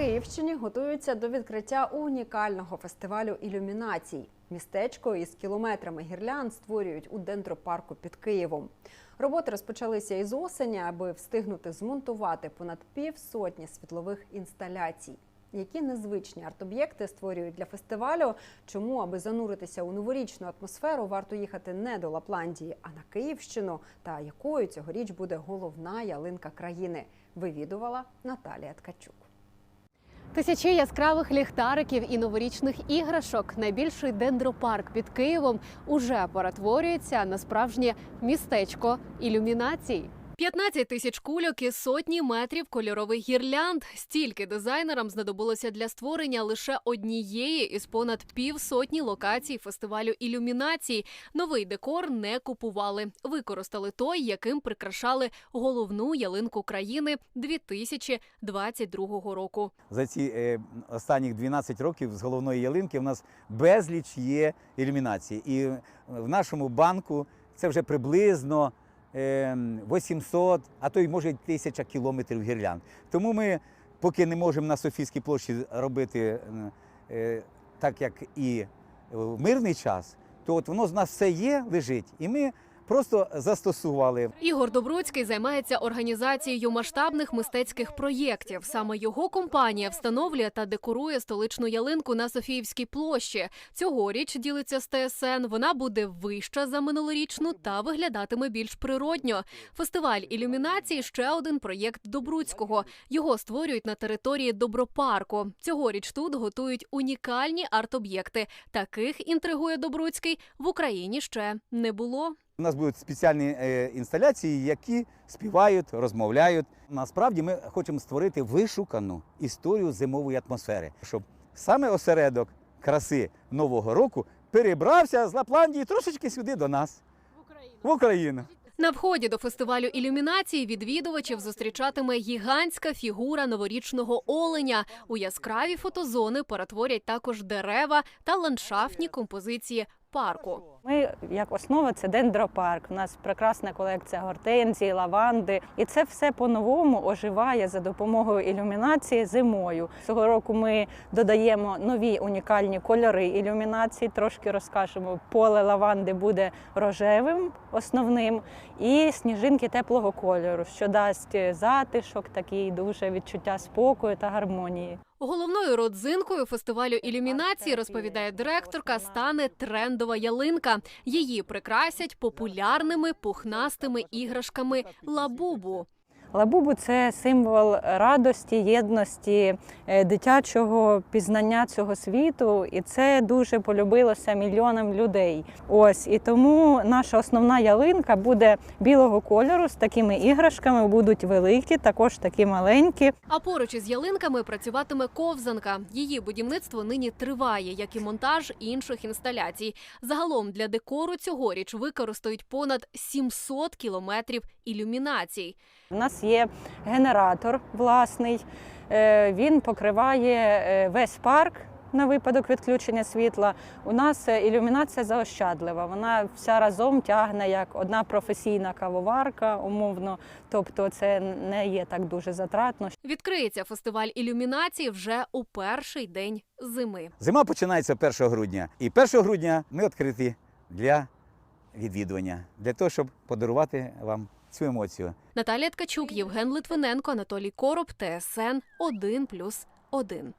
Київщині готуються до відкриття унікального фестивалю ілюмінацій. Містечко із кілометрами гірлянд створюють у дендропарку під Києвом. Роботи розпочалися із осені, аби встигнути змонтувати понад півсотні світлових інсталяцій. Які незвичні арт-об'єкти створюють для фестивалю? Чому, аби зануритися у новорічну атмосферу, варто їхати не до Лапландії, а на Київщину? Та якою цьогоріч буде головна ялинка країни? Вивідувала Наталія Ткачук. Тисячі яскравих ліхтариків і новорічних іграшок. Найбільший дендропарк під Києвом уже перетворюється на справжнє містечко ілюмінацій. 15 тисяч кульок і сотні метрів кольорових гірлянд. Стільки дизайнерам знадобилося для створення лише однієї із понад півсотні локацій фестивалю ілюмінацій. Новий декор не купували. Використали той, яким прикрашали головну ялинку країни 2022 року. За ці е, останніх 12 років з головної ялинки в нас безліч є ілюмінації. І в нашому банку це вже приблизно 800, а то й може й тисяча кілометрів гірлянд. Тому ми, поки не можемо на Софійській площі робити е, так, як і в мирний час, то от воно з нас все є, лежить, і ми просто застосували Ігор Добруцький займається організацією масштабних мистецьких проєктів. Саме його компанія встановлює та декорує столичну ялинку на Софіївській площі. Цьогоріч ділиться з ТСН. Вона буде вища за минулорічну та виглядатиме більш природньо. Фестиваль ілюмінації ще один проєкт Добруцького. Його створюють на території Добропарку. Цьогоріч тут готують унікальні арт-об'єкти. Таких інтригує Добруцький в Україні ще не було. У нас будуть спеціальні е, інсталяції, які співають, розмовляють. Насправді ми хочемо створити вишукану історію зимової атмосфери, щоб саме осередок краси Нового року перебрався з Лапландії трошечки сюди до нас, в Україну. На вході до фестивалю ілюмінації відвідувачів зустрічатиме гігантська фігура новорічного оленя. У яскраві фотозони перетворять також дерева та ландшафтні композиції парку. Ми як основа це дендропарк. У нас прекрасна колекція гортензій, лаванди, і це все по-новому оживає за допомогою ілюмінації зимою. Цього року ми додаємо нові унікальні кольори ілюмінації. Трошки розкажемо. Поле лаванди буде рожевим основним, і сніжинки теплого кольору, що дасть затишок, такий дуже відчуття спокою та гармонії. Головною родзинкою фестивалю ілюмінації, розповідає директорка, стане трендова ялинка. Її прикрасять популярними пухнастими іграшками лабубу. Лабубу це символ радості, єдності, е, дитячого пізнання цього світу, і це дуже полюбилося мільйонам людей. Ось і тому наша основна ялинка буде білого кольору з такими іграшками. Будуть великі, також такі маленькі. А поруч із ялинками працюватиме ковзанка. Її будівництво нині триває, як і монтаж інших інсталяцій. Загалом для декору цьогоріч використають понад 700 кілометрів ілюмінацій. У нас є генератор власний. е, Він покриває е, весь парк. На випадок відключення світла у нас е, ілюмінація заощадлива. Вона вся разом тягне як одна професійна кавоварка, умовно. Тобто, це не є так дуже затратно. Відкриється фестиваль ілюмінації вже у перший день зими. Зима починається 1 грудня. І 1 грудня ми відкриті для відвідування, для того, щоб подарувати вам цю емоцію. Наталія Ткачук, Євген Литвиненко, Анатолій Короб, ТСН 1+,1.